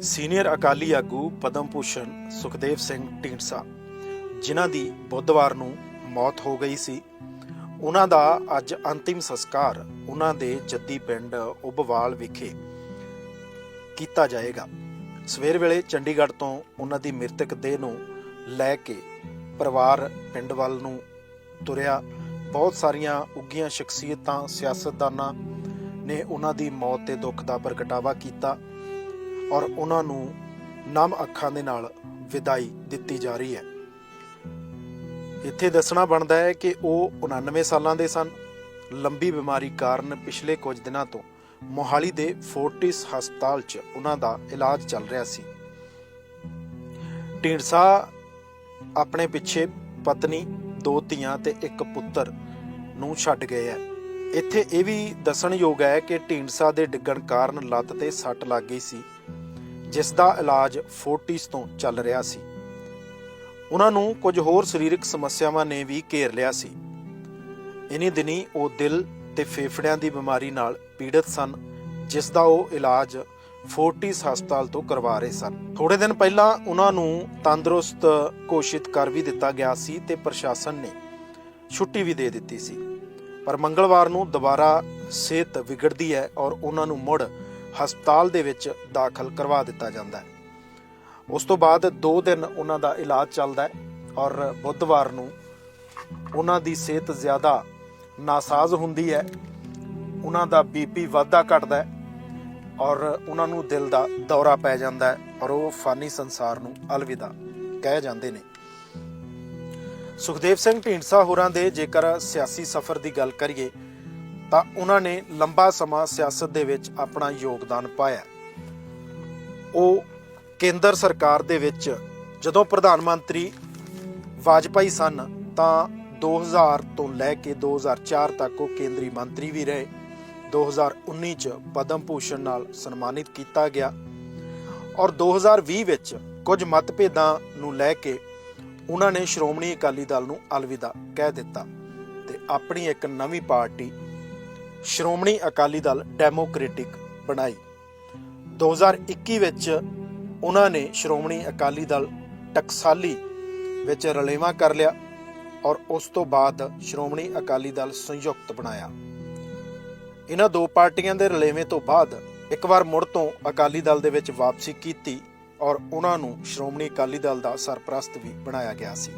Senior Akali ਆਗੂ ਪਦਮ ਭੂਸ਼ਣ ਸੁਖਦੇਵ ਸਿੰਘ ਢੀਂਡਸਾ, ਜਿਨ੍ਹਾਂ ਦੀ ਬੁੱਧਵਾਰ ਨੂੰ ਮੌਤ ਹੋ ਗਈ ਸੀ। ਉਹਨਾਂ ਦਾ ਅੱਜ ਅੰਤਿਮ ਸੰਸਕਾਰ ਉਹਨਾਂ ਦੇ ਜੱਦੀ ਪਿੰਡ ਉਬਵਾਲ ਵਿਖੇ ਕੀਤਾ ਜਾਏਗਾ। ਸਵੇਰ ਵੇਲੇ ਚੰਡੀਗੜ੍ਹ ਤੋਂ ਉਹਨਾਂ ਦੀ ਮ੍ਰਿਤਕ ਦੇਹ ਨੂੰ ਲੈ ਕੇ ਪਰਿਵਾਰ ਪਿੰਡ ਵੱਲ ਨੂੰ ਤੁਰਿਆ। ਬਹੁਤ ਸਾਰੀਆਂ ਉੱਗੀਆਂ ਸ਼ਖਸੀਅਤਾਂ, ਸਿਆਸਤਦਾਨਾਂ ਨੇ ਉਹਨਾਂ ਦੀ ਮੌਤ ਤੇ ਦੁੱਖ ਦਾ ਪ੍ਰਗਟਾਵਾ ਕੀਤਾ। ਔਰ ਉਹਨਾਂ ਨੂੰ ਨਮ ਅੱਖਾਂ ਦੇ ਨਾਲ ਵਿਦਾਈ ਦਿੱਤੀ ਜਾ ਰਹੀ ਹੈ। ਇੱਥੇ ਦੱਸਣਾ ਬਣਦਾ ਹੈ ਕਿ ਉਹ 99 ਸਾਲਾਂ ਦੇ ਸਨ। ਲੰਬੀ ਬਿਮਾਰੀ ਕਾਰਨ ਪਿਛਲੇ ਕੁਝ ਦਿਨਾਂ ਤੋਂ ਮੋਹਾਲੀ ਦੇ ਫੋਰਟਿਸ ਹਸਪਤਾਲ 'ਚ ਉਹਨਾਂ ਦਾ ਇਲਾਜ ਚੱਲ ਰਿਹਾ ਸੀ। ਢੀਂਡਸਾ ਆਪਣੇ ਪਿੱਛੇ ਪਤਨੀ, ਦੋ ਧੀਆਂ ਤੇ ਇੱਕ ਪੁੱਤਰ ਨੂੰ ਛੱਡ ਗਏ ਹੈ। ਇੱਥੇ ਇਹ ਵੀ ਦੱਸਣਯੋਗ ਹੈ ਕਿ ਢੀਂਡਸਾ ਦੇ ਡਿੱਗਣ ਕਾਰਨ ਲੱਤ ਤੇ ਸੱਟ ਲੱਗ ਗਈ ਸੀ। ਜਿਸ ਦਾ ਇਲਾਜ ਫੋਰਟਿਸ ਤੋਂ ਚੱਲ ਰਿਹਾ ਸੀ। ਉਹਨਾਂ ਨੂੰ ਕੁਝ ਹੋਰ ਸਰੀਰਕ ਸਮੱਸਿਆਵਾਂ ਨੇ ਵੀ ਘੇਰ ਲਿਆ ਸੀ। ਇਨੀ ਦਿਨੀ ਉਹ ਦਿਲ ਤੇ ਫੇਫੜਿਆਂ ਦੀ ਬਿਮਾਰੀ ਨਾਲ ਪੀੜਤ ਸਨ ਜਿਸ ਦਾ ਉਹ ਇਲਾਜ ਫੋਰਟਿਸ ਹਸਪਤਾਲ ਤੋਂ ਕਰਵਾ ਰਹੇ ਸਨ। ਥੋੜੇ ਦਿਨ ਪਹਿਲਾਂ ਉਹਨਾਂ ਨੂੰ ਤੰਦਰੁਸਤ ਘੋਸ਼ਿਤ ਕਰ ਵੀ ਦਿੱਤਾ ਗਿਆ ਸੀ ਤੇ ਪ੍ਰਸ਼ਾਸਨ ਨੇ ਛੁੱਟੀ ਵੀ ਦੇ ਦਿੱਤੀ ਸੀ। ਪਰ ਮੰਗਲਵਾਰ ਨੂੰ ਦੁਬਾਰਾ ਸਿਹਤ ਵਿਗੜਦੀ ਹੈ ਔਰ ਉਹਨਾਂ ਨੂੰ ਮੁੜ ਹਸਪਤਾਲ ਦੇ ਵਿੱਚ ਦਾਖਲ ਕਰਵਾ ਦਿੱਤਾ ਜਾਂਦਾ ਹੈ। ਉਸ ਤੋਂ ਬਾਅਦ 2 ਦਿਨ ਉਹਨਾਂ ਦਾ ਇਲਾਜ ਚੱਲਦਾ ਹੈ ਔਰ ਬੁੱਧਵਾਰ ਨੂੰ ਉਹਨਾਂ ਦੀ ਸਿਹਤ ਜ਼ਿਆਦਾ ਨਾਸਾਜ਼ ਹੁੰਦੀ ਹੈ। ਉਹਨਾਂ ਦਾ ਬੀਪੀ ਵੱਧਦਾ ਘਟਦਾ ਹੈ ਔਰ ਉਹਨਾਂ ਨੂੰ ਦਿਲ ਦਾ ਦੌਰਾ ਪੈ ਜਾਂਦਾ ਹੈ ਔਰ ਉਹ ਫਾਨੀ ਸੰਸਾਰ ਨੂੰ ਅਲਵਿਦਾ ਕਹਿ ਜਾਂਦੇ ਨੇ। ਸੁਖਦੇਵ ਸਿੰਘ ਢੀਂਡਸਾ ਹੋਰਾਂ ਦੇ ਜੇਕਰ ਸਿਆਸੀ ਸਫ਼ਰ ਦੀ ਗੱਲ ਕਰੀਏ ਤਾਂ ਉਹਨਾਂ ਨੇ ਲੰਬਾ ਸਮਾਂ ਸਿਆਸਤ ਦੇ ਵਿੱਚ ਆਪਣਾ ਯੋਗਦਾਨ ਪਾਇਆ। ਉਹ ਕੇਂਦਰ ਸਰਕਾਰ ਦੇ ਵਿੱਚ ਜਦੋਂ ਪ੍ਰਧਾਨ ਮੰਤਰੀ ਵਾਜਪਾਈ ਸਨ, ਤਾਂ 2000 ਤੋਂ ਲੈ ਕੇ 2004 ਤੱਕ ਉਹ ਕੇਂਦਰੀ ਮੰਤਰੀ ਵੀ ਰਹੇ। 2019 ਚ ਪਦਮ ਭੂਸ਼ਣ ਨਾਲ ਸਨਮਾਨਿਤ ਕੀਤਾ ਗਿਆ। ਔਰ 2020 ਵਿੱਚ ਕੁਝ ਮਤਭੇਦਾਂ ਨੂੰ ਲੈ ਕੇ ਉਹਨਾਂ ਨੇ ਸ਼੍ਰੋਮਣੀ ਅਕਾਲੀ ਦਲ ਨੂੰ ਅਲਵਿਦਾ ਕਹਿ ਦਿੱਤਾ ਤੇ ਆਪਣੀ ਇੱਕ ਨਵੀਂ ਪਾਰਟੀ ਸ਼੍ਰੋਮਣੀ ਅਕਾਲੀ ਦਲ ਡੈਮੋਕ੍ਰੈਟਿਕ ਬਣਾਈ। 2021 ਵਿੱਚ ਉਹਨਾਂ ਨੇ ਸ਼੍ਰੋਮਣੀ ਅਕਾਲੀ ਦਲ ਟਕਸਾਲੀ ਵਿੱਚ ਰਲੇਵਾ ਕਰ ਲਿਆ ਔਰ ਉਸ ਤੋਂ ਬਾਅਦ ਸ਼੍ਰੋਮਣੀ ਅਕਾਲੀ ਦਲ ਸੰਯੁਕਤ ਬਣਾਇਆ। ਇਹਨਾਂ ਦੋ ਪਾਰਟੀਆਂ ਦੇ ਰਲੇਵੇਂ ਤੋਂ ਬਾਅਦ ਇੱਕ ਵਾਰ ਮੁੜ ਤੋਂ ਅਕਾਲੀ ਦਲ ਦੇ ਵਿੱਚ ਵਾਪਸੀ ਕੀਤੀ ਔਰ ਉਹਨਾਂ ਨੂੰ ਸ਼੍ਰੋਮਣੀ ਅਕਾਲੀ ਦਲ ਦਾ ਸਰਪ੍ਰਸਤ ਵੀ ਬਣਾਇਆ ਗਿਆ ਸੀ।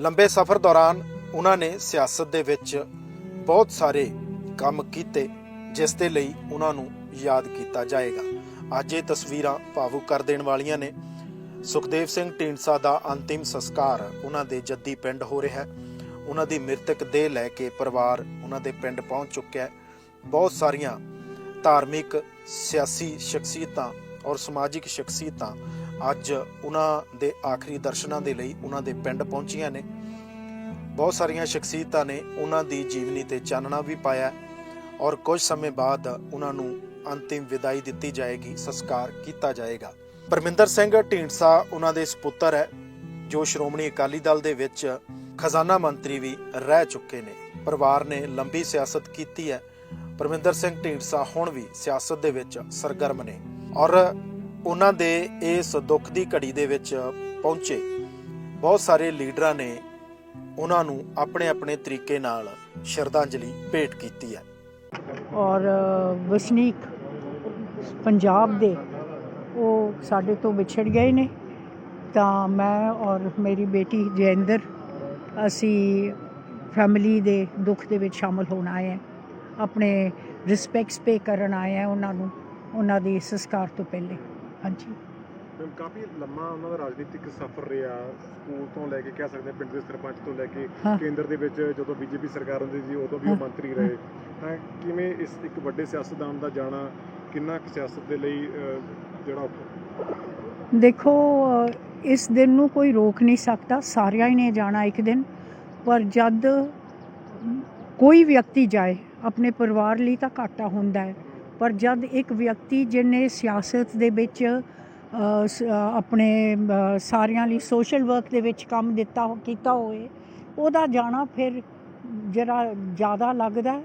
ਲੰਬੇ ਸਫ਼ਰ ਦੌਰਾਨ ਉਹਨਾਂ ਨੇ ਸਿਆਸਤ ਦੇ ਵਿੱਚ ਬਹੁਤ ਸਾਰੇ ਕੰਮ ਕੀਤੇ, ਜਿਸ ਦੇ ਲਈ ਉਹਨਾਂ ਨੂੰ ਯਾਦ ਕੀਤਾ ਜਾਏਗਾ। ਅੱਜ ਇਹ ਤਸਵੀਰਾਂ ਭਾਵੁਕ ਕਰ ਦੇਣ ਵਾਲੀਆਂ ਨੇ। ਸੁਖਦੇਵ ਸਿੰਘ ਢੀਂਡਸਾ ਦਾ ਅੰਤਿਮ ਸੰਸਕਾਰ ਉਹਨਾਂ ਦੇ ਜੱਦੀ ਪਿੰਡ ਹੋ ਰਿਹਾ ਹੈ। ਉਹਨਾਂ ਦੀ ਮ੍ਰਿਤਕ ਦੇਹ ਲੈ ਕੇ ਪਰਿਵਾਰ ਉਹਨਾਂ ਦੇ ਪਿੰਡ ਪਹੁੰਚ ਚੁੱਕਿਆ ਹੈ। ਬਹੁਤ ਸਾਰੀਆਂ ਧਾਰਮਿਕ, ਸਿਆਸੀ ਸ਼ਖਸੀਅਤਾਂ ਔਰ ਸਮਾਜਿਕ ਸ਼ਖਸੀਅਤਾਂ ਅੱਜ ਉਹਨਾਂ ਦੇ ਆਖਰੀ ਦਰਸ਼ਨਾਂ ਦੇ ਲਈ ਉਹਨਾਂ ਦੇ ਪਿੰਡ ਪਹੁੰਚੀਆਂ ਨੇ। ਬਹੁਤ ਸਾਰੀਆਂ ਸ਼ਖਸੀਅਤਾਂ ਨੇ ਉਹਨਾਂ ਦੀ ਜੀਵਨੀ ਤੇ ਚਾਨਣਾ ਵੀ ਪਾਇਆ ਔਰ ਕੁਝ ਸਮੇਂ ਬਾਅਦ ਉਹਨਾਂ ਨੂੰ ਅੰਤਿਮ ਵਿਦਾਈ ਦਿੱਤੀ ਜਾਏਗੀ, ਸੰਸਕਾਰ ਕੀਤਾ ਜਾਏਗਾ। ਪਰਮਿੰਦਰ ਸਿੰਘ ਢੀਂਡਸਾ ਉਹਨਾਂ ਦੇ ਸੁਪੁੱਤਰ ਹੈ, ਜੋ ਸ਼੍ਰੋਮਣੀ ਅਕਾਲੀ ਦਲ ਦੇ ਵਿੱਚ ਖਜ਼ਾਨਾ ਮੰਤਰੀ ਵੀ ਰਹਿ ਚੁੱਕੇ ਨੇ। ਪਰਿਵਾਰ ਨੇ ਲੰਬੀ ਸਿਆਸਤ ਕੀਤੀ ਹੈ। ਪਰਮਿੰਦਰ ਸਿੰਘ ਢੀਂਡਸਾ ਹੁਣ ਵੀ ਸਿਆਸਤ ਦੇ ਵਿੱਚ ਸਰਗਰਮ ਨੇ ਔਰ ਉਹਨਾਂ ਦੇ ਇਸ ਦੁੱਖ ਦੀ ਘੜੀ ਦੇ ਵਿੱਚ ਪਹੁੰਚੇ। ਬਹੁਤ ਸਾਰੇ ਲੀਡਰਾਂ ਨੇ ਉਹਨਾਂ ਨੂੰ ਆਪਣੇ ਆਪਣੇ ਤਰੀਕੇ ਨਾਲ ਸ਼ਰਧਾਂਜਲੀ ਭੇਟ ਕੀਤੀ ਹੈ। ਔਰ ਵਸਨੀਕ ਪੰਜਾਬ ਦੇ ਉਹ ਸਾਡੇ ਤੋਂ ਵਿਛੜ ਗਏ ਨੇ। ਤਾਂ ਮੈਂ ਔਰ ਮੇਰੀ ਬੇਟੀ ਜੈਂਦਰ ਅਸੀਂ ਫੈਮਿਲੀ ਦੇ ਦੁੱਖ ਦੇ ਵਿੱਚ ਸ਼ਾਮਲ ਹੋਣ ਆਏ ਹਾਂ। ਆਪਣੇ ਰਿਸਪੈਕਟਸ ਪੇ ਕਰਨ ਆਏ ਹਾਂ ਉਹਨਾਂ ਨੂੰ ਉਹਨਾਂ ਦੇ ਸੰਸਕਾਰ ਤੋਂ ਪਹਿਲੇ। ਹਾਂਜੀ। ਮੈਮ ਕਾਫੀ ਲੰਮਾ ਉਹਨਾਂ ਦਾ ਰਾਜਨੀਤਿਕ ਸਫ਼ਰ ਰਿਹਾ। ਸਕੂਲ ਤੋਂ ਲੈ ਕੇ ਕਹਿ ਸਕਦੇ ਪਿੰਡ ਦੇ ਸਰਪੰਚ ਤੋਂ ਲੈ ਕੇ। ਕੇਂਦਰ ਦੇ ਵਿੱਚ ਜਦੋਂ ਬੀਜੇਪੀ ਸਰਕਾਰ ਹੁੰਦੀ ਸੀ ਉਦੋਂ ਵੀ ਉਹ। ਮੰਤਰੀ ਰਹੇ। ਤਾਂ ਕਿਵੇਂ ਇਸ ਇੱਕ ਵੱਡੇ ਸਿਆਸਤਦਾਨ ਦਾ ਜਾਣਾ, ਕਿੰਨਾ ਕੁ ਸਿਆਸਤ ਦੇ ਲਈ ਜਿਹੜਾ ਦੇਖੋ ਇਸ ਦਿਨ ਨੂੰ ਕੋਈ ਰੋਕ ਨਹੀਂ ਸਕਦਾ, ਸਾਰਿਆਂ ਹੀ ਨੇ ਜਾਣਾ ਇੱਕ ਦਿਨ। ਪਰ ਜਦ ਕੋਈ ਵਿਅਕਤੀ ਜਾਏ, ਆਪਣੇ ਪਰਿਵਾਰ ਲਈ ਤਾਂ ਘਾਟਾ ਹੁੰਦਾ ਹੈ। ਪਰ ਜਦ ਇੱਕ ਵਿਅਕਤੀ ਜਿਹਨੇ ਸਿਆਸਤ ਦੇ ਵਿੱਚ ਆਪਣੇ ਸਾਰਿਆਂ ਲਈ ਸੋਸ਼ਲ ਵਰਕ ਦੇ ਵਿੱਚ ਕੰਮ ਦਿੱਤਾ ਕੀਤਾ ਹੋਵੇ, ਉਹਦਾ ਜਾਣਾ ਫਿਰ ਜਰਾ ਜ਼ਿਆਦਾ ਲੱਗਦਾ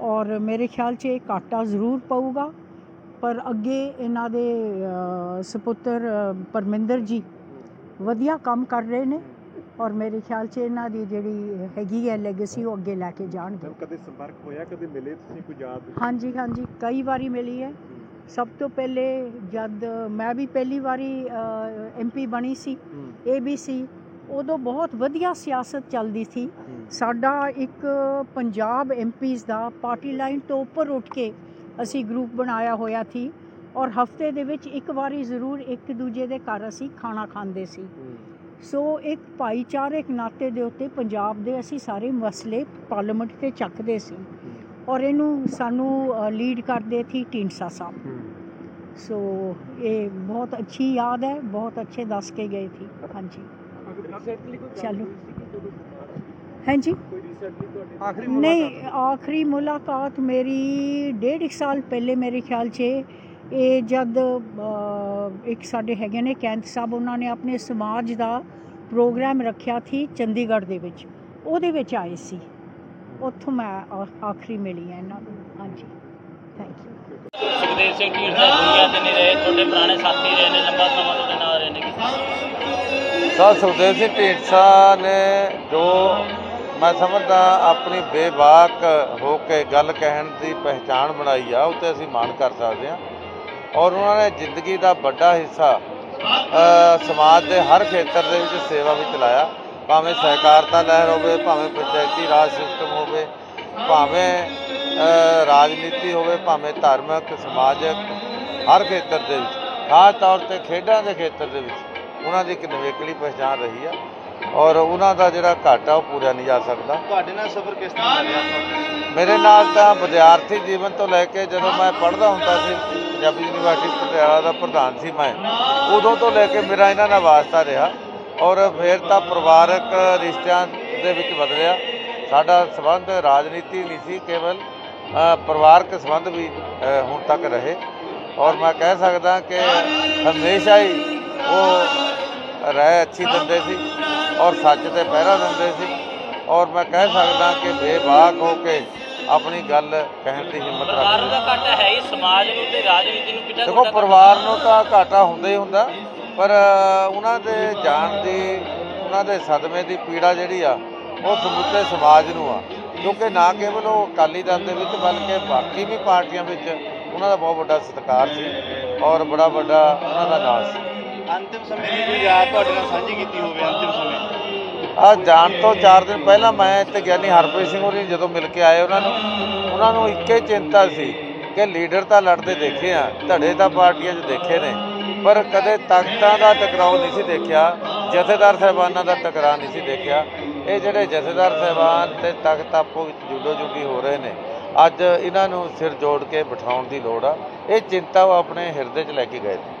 ਔਰ ਮੇਰੇ ਖਿਆਲ 'ਚ ਇਹ ਘਾਟਾ ਜ਼ਰੂਰ ਪਊਗਾ। ਪਰ ਅੱਗੇ ਇਹਨਾਂ ਦੇ ਸੁਪੁੱਤਰ ਪਰਮਿੰਦਰ ਜੀ ਵਧੀਆ ਕੰਮ ਕਰ ਰਹੇ ਨੇ ਔਰ ਮੇਰੇ ਖਿਆਲ 'ਚ ਇਹਨਾਂ ਦੀ ਜਿਹੜੀ ਹੈਗੀ ਹੈ ਲੈਗੇਸੀ ਉਹ ਅੱਗੇ ਲੈ ਕੇ ਜਾਣਗੇ। ਕਦੇ ਸੰਪਰਕ ਹੋਇਆ? ਕਦੇ ਮਿਲੇ ਤੁਸੀਂ ਕੋਈ ਯਾਦ? ਹਾਂਜੀ ਹਾਂਜੀ ਕਈ ਵਾਰੀ ਮਿਲੀ ਹੈ। ਸਭ ਤੋਂ ਪਹਿਲੇ ਜਦ ਮੈਂ ਵੀ ਪਹਿਲੀ ਵਾਰੀ ਐਮਪੀ ਬਣੀ ਸੀ ਏਬੀਸੀ ਉਦੋਂ ਬਹੁਤ ਵਧੀਆ ਸਿਆਸਤ ਚੱਲਦੀ ਸੀ। ਸਾਡਾ ਇੱਕ ਪੰਜਾਬ ਐਮਪੀਜ਼ ਦਾ ਪਾਰਟੀ ਲਾਈਨ ਤੋਂ ਉੱਪਰ ਉੱਠ ਕੇ ਅਸੀਂ ਗਰੁੱਪ ਬਣਾਇਆ ਹੋਇਆ ਸੀ ਔਰ ਹਫ਼ਤੇ ਦੇ ਵਿੱਚ ਇੱਕ ਵਾਰੀ ਜ਼ਰੂਰ ਇੱਕ ਦੂਜੇ ਦੇ ਘਰ ਅਸੀਂ ਖਾਣਾ ਖਾਂਦੇ ਸੀ। ਸੋ ਇੱਕ ਭਾਈਚਾਰਕ ਨਾਤੇ ਦੇ ਉੱਤੇ ਪੰਜਾਬ ਦੇ ਅਸੀਂ ਸਾਰੇ ਮਸਲੇ ਪਾਰਲੀਮੈਂਟ ਤੇ ਚੱਕਦੇ ਸੀ ਔਰ ਇਹਨੂੰ ਸਾਨੂੰ ਲੀਡ ਕਰਦੇ ਸੀ ਢੀਂਡਸਾ ਸਾਹਿਬ। ਸੋ ਇਹ ਬਹੁਤ ਅੱਛੀ ਯਾਦ ਹੈ, ਬਹੁਤ ਅੱਛੇ ਦੱਸ ਕੇ ਗਏ ਸੀ। ਹਾਂਜੀ। ਚਲੋ ਹਾਂਜੀ ਨਹੀਂ ਆਖਰੀ ਮੁਲਾਕਾਤ ਮੇਰੀ ਡੇਢ ਇੱਕ ਸਾਲ ਪਹਿਲੇ ਮੇਰੇ ਖਿਆਲ 'ਚ ਇਹ ਜਦ ਇੱਕ ਸਾਡੇ ਹੈਗੇ ਨੇ ਕੈਂਤ ਸਾਹਿਬ ਉਹਨਾਂ ਨੇ ਆਪਣੇ ਸਮਾਜ ਦਾ ਪ੍ਰੋਗਰਾਮ ਰੱਖਿਆ ਸੀ ਚੰਡੀਗੜ੍ਹ ਦੇ ਵਿੱਚ ਉਹਦੇ ਵਿੱਚ ਆਏ ਸੀ ਉੱਥੋਂ ਮੈਂ ਆਖਰੀ ਮਿਲੀ ਹੈ ਇਹਨਾਂ ਨੂੰ ਹਾਂਜੀ ਥੈਂਕ ਯੂ ਸੁਖਦੇਵ ਸਿੰਘ ਢੀਂਡਸਾ ਦੁਨੀਆ ਤੇ ਨਹੀਂ ਰਹੇ ਤੁਹਾਡੇ ਪੁਰਾਣੇ ਸਾਥੀ ਰਹੇ ਨੇ ਲੰਬਾ ਸਮਾਂ ਤੁਹਾਡੇ ਨਾਲ ਰਹੇ ਨੇ ਸਰ ਸੁਖਦੇਵ ਸਿੰਘ ਢੀਂਡਸਾ ਨੇ ਜੋ ਮੈਂ ਸਮਝਦਾ ਆਪਣੀ ਬੇਬਾਕ ਹੋ ਕੇ ਗੱਲ ਕਹਿਣ ਦੀ ਪਹਿਚਾਣ ਬਣਾਈ ਆ ਉੱਤੇ ਅਸੀਂ ਮਾਣ ਕਰ ਸਕਦੇ ਹਾਂ। ਔਰ ਉਹਨਾਂ ਨੇ ਜ਼ਿੰਦਗੀ ਦਾ ਵੱਡਾ ਹਿੱਸਾ ਸਮਾਜ ਦੇ ਹਰ ਖੇਤਰ ਦੇ ਵਿੱਚ ਸੇਵਾ ਵਿੱਚ ਲਾਇਆ ਭਾਵੇਂ ਸਹਿਕਾਰਤਾ ਲਹਿਰ ਹੋਵੇ, ਭਾਵੇਂ ਪੰਚਾਇਤੀ ਰਾਜ ਸਿਸਟਮ ਹੋਵੇ, ਭਾਵੇਂ ਰਾਜਨੀਤੀ ਹੋਵੇ, ਭਾਵੇਂ ਧਾਰਮਿਕ, ਸਮਾਜਿਕ, ਹਰ ਖੇਤਰ ਦੇ ਵਿੱਚ। ਖਾਸ ਤੌਰ ਤੇ ਖੇਡਾਂ ਦੇ ਖੇਤਰ ਦੇ ਵਿੱਚ। ਉਹਨਾਂ ਦੀ ਇੱਕ ਨਿਵੇਕਲੀ ਪਛਾਣ ਰਹੀ ਆ ਔਰ ਉਹਨਾਂ ਦਾ ਜਿਹੜਾ ਘਾਟਾ ਉਹ ਪੂਰਾ ਨਹੀਂ ਜਾ ਸਕਦਾ। ਤੁਹਾਡੇ ਨਾਲ ਸਫ਼ਰ ਕਿਸ ਤਰ੍ਹਾਂ ਰਿਹਾ? ਮੇਰੇ ਨਾਲ ਤਾਂ ਵਿਦਿਆਰਥੀ ਜੀਵਨ ਤੋਂ ਲੈ ਕੇ ਜਦੋਂ ਮੈਂ ਪੜ੍ਹਦਾ ਹੁੰਦਾ ਸੀ ਪੰਜਾਬੀ ਯੂਨੀਵਰਸਿਟੀ ਪਟਿਆਲਾ ਦਾ ਪ੍ਰਧਾਨ ਸੀ ਮੈਂ ਉਦੋਂ ਤੋਂ ਲੈ ਕੇ ਮੇਰਾ ਇਹਨਾਂ ਨਾਲ ਵਾਸਤਾ ਰਿਹਾ ਔਰ ਫਿਰ ਤਾਂ ਪਰਿਵਾਰਕ ਰਿਸ਼ਤਿਆਂ ਦੇ ਵਿੱਚ ਬਦਲਿਆ ਸਾਡਾ ਸਬੰਧ ਰਾਜਨੀਤੀ ਨਹੀਂ ਸੀ ਕੇਵਲ ਪਰਿਵਾਰਕ ਸੰਬੰਧ ਵੀ ਹੁਣ ਤੱਕ ਰਹੇ। ਔਰ ਮੈਂ ਕਹਿ ਸਕਦਾ ਕਿ ਹਮੇਸ਼ਾ ਹੀ ਉਹ ਰਾਏ ਅੱਛੀ ਦਿੰਦੇ ਸੀ ਔਰ ਸੱਚ ਤੇ ਪਹਿਰਾ ਦਿੰਦੇ ਸੀ। ਔਰ ਮੈਂ ਕਹਿ ਸਕਦਾ ਕਿ ਬੇਬਾਕ ਹੋ ਕੇ ਆਪਣੀ ਗੱਲ ਕਹਿਣ ਦੀ ਹਿੰਮਤ ਪਰਿਵਾਰ ਰੱਖਦੇ ਦਾ ਘਾਟਾ ਹੈ ਹੀ ਸਮਾਜ ਨੂੰ ਤੇ ਰਾਜਨੀਤੀ ਨੂੰ ਕਿੰਨਾ ਦੇਖੋ ਪਰਿਵਾਰ ਨੂੰ ਤਾਂ ਘਾਟਾ ਹੁੰਦਾ ਹੀ ਹੁੰਦਾ ਪਰ ਉਹਨਾਂ ਦੇ ਜਾਣ ਦੀ ਉਹਨਾਂ ਦੇ ਸਦਮੇ ਦੀ ਪੀੜਾ ਜਿਹੜੀ ਆ ਉਹ ਸਮੁੱਚੇ ਸਮਾਜ ਨੂੰ ਆ। ਕਿਉਂਕਿ ਨਾ ਕੇਵਲ ਉਹ ਅਕਾਲੀ ਦਲ ਦੇ ਵਿੱਚ ਬਲਕਿ ਬਾਕੀ ਵੀ ਪਾਰਟੀਆਂ ਵਿੱਚ ਉਹਨਾਂ ਦਾ ਬਹੁਤ ਵੱਡਾ ਸਤਿਕਾਰ ਸੀ ਔਰ ਬੜਾ ਵੱਡਾ ਉਹਨਾਂ ਦਾ ਨਾਂ ਸੀ। ਅੰਤਿਮ ਸਮੇਂ ਦੀ ਕੋਈ ਯਾਦ ਤੁਹਾਡੇ ਨਾਲ ਸਾਂਝੀ ਕੀਤੀ ਹੋਵੇ, ਅੰਤਿਮ ਸਮੇਂ ਆ ਜਾਣ ਤੋਂ 4 ਦਿਨ ਪਹਿਲਾਂ ਮੈਂ ਤੇ ਗਿਆਨੀ ਹਰਪ੍ਰੀਤ ਸਿੰਘ ਹੋਰੀ ਜਦੋਂ ਮਿਲ ਕੇ ਆਏ ਉਹਨਾਂ ਨੂੰ ਉਹਨਾਂ ਨੂੰ ਇੱਕੇ ਚਿੰਤਾ ਸੀ ਕਿ ਲੀਡਰ ਤਾਂ ਲੜਦੇ ਦੇਖੇ ਆ, ਧੜੇ ਤਾਂ ਪਾਰਟੀਆਂ 'ਚ ਦੇਖੇ ਨੇ, ਪਰ ਕਦੇ ਤਾਕਤਾਂ ਦਾ ਟਕਰਾਓ ਨਹੀਂ ਸੀ ਦੇਖਿਆ, ਜਥੇਦਾਰ ਸਾਹਿਬਾਨਾਂ ਦਾ ਟਕਰਾਅ ਨਹੀਂ ਸੀ ਦੇਖਿਆ। ਇਹ ਜਿਹੜੇ ਜਥੇਦਾਰ ਸਾਹਿਬਾਨ ਤੇ ਤਾਕਤ ਆਪੋ ਵਿੱਚ ਜੁਡੋ ਜੁਗੀ ਹੋ ਰਹੇ ਨੇ, ਅੱਜ ਇਹਨਾਂ ਨੂੰ ਸਿਰ ਜੋੜ ਕੇ ਬਿਠਾਉਣ ਦੀ ਲੋੜ ਆ। ਇਹ ਚਿੰਤਾ ਉਹ ਆਪਣੇ ਹਿਰਦੇ 'ਚ ਲੈ ਕੇ ਗਏ ਨੇ।